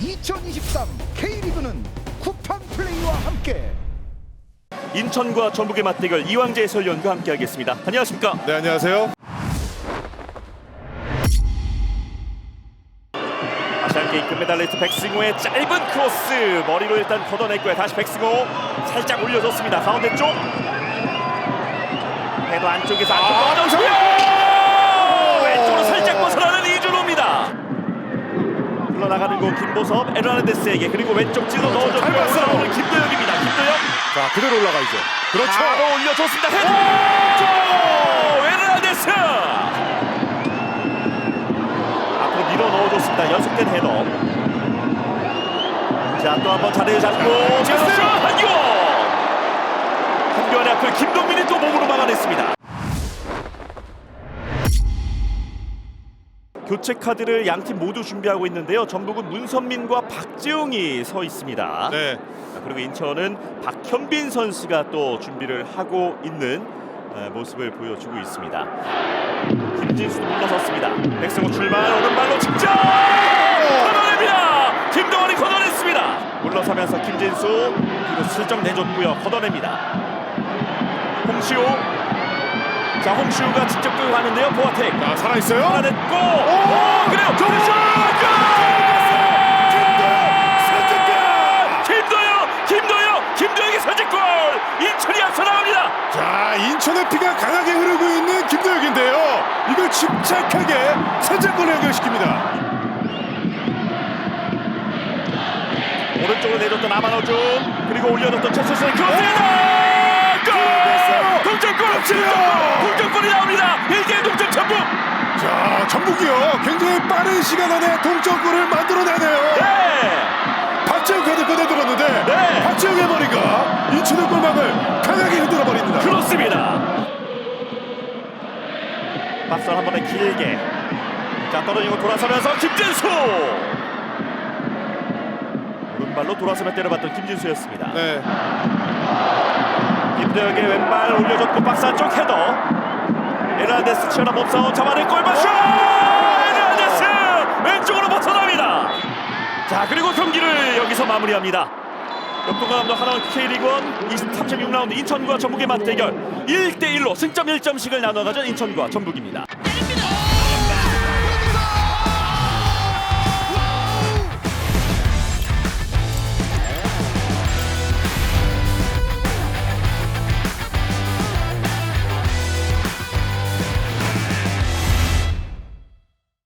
2023 K리그는 쿠팡 플레이와 함께 인천과 전북의 맞대결 이왕재 해설위원과 함께하겠습니다. 안녕하십니까? 네 안녕하세요. 아시안게임 금메달리스트 백승호의 짧은 크로스 머리로 일단 걷어냈고요. 다시 백승호 살짝 올려줬습니다. 가운데 쪽 해도 안쪽에서 안쪽으로 넣어주고요. 나가는 공 김보섭 에르나데스에게 그리고 왼쪽 찔러 잘 넣어줬고요. 봤어요. 올라오는 김도혁입니다. 김도혁 자 그대로 올라가야죠. 그렇죠. 바로 올려줬습니다. 헤더! 에르나데스! 앞으로 밀어 넣어줬습니다. 연속된 헤더. 자, 또 한번 자리를 잡고 제스트 한기원! 한기원의 앞을 김동민이 또 몸으로 막아냈습니다. 교체 카드를 양 팀 모두 준비하고 있는데요. 전북은 문선민과 박재웅이 서 있습니다. 네. 자, 그리고 인천은 박현빈 선수가 또 준비를 하고 있는 에, 모습을 보여주고 있습니다. 김진수도 물러섰습니다. 백승호 출발 오른발로 직접 걷어냅니다. 김동원이 걷어냈습니다. 물러서면서 김진수 뒤로 슬쩍 내줬고요. 걷어냅니다. 홍시우 자 홍시우가 직접 끌고 가는데요. 보아텍 자 살아 있어요. 걷어냈고 오 그래요. 정신 김도영, 김도영, 김도영의 선제골! 인천이 앞서 나갑니다. 자 인천의 피가 강하게 흐르고 있는 김도혁인데요. 이걸 침착하게 선제골로 연결시킵니다. 오른쪽으로 내줬던 아마노준 그리고 올려줬던 최철선의 크로스헤더! 골! 동점골! 동점골이 나옵니다. 1대1 동점 전북! 자 전북이요. 굉장히 빠른 시간 안에 동점골을 만들어내네요. 네! 박지영 카드 꺼내들었는데 네. 박지영의 머리가 인천의 골망을 강하게 흔들어 버립니다. 그렇습니다. 박선 한 번에 길게 자 떨어지고 돌아서면서 김진수 오른발로 돌아서며 때려봤던 김진수였습니다. 네. 김도혁의 왼발 올려줬고 박스 안쪽 헤더. 에르난데스 치열한 몸싸움 잡아낸 골마슛! 에르난데스! 왼쪽으로 벗어납니다. 자 그리고 경기를 여기서 마무리합니다. 역동과 감독 하나원 K리그1 23.6라운드 인천과 전북의 맞대결. 1대1로 승점 1점씩을 나눠 가진 인천과 전북입니다.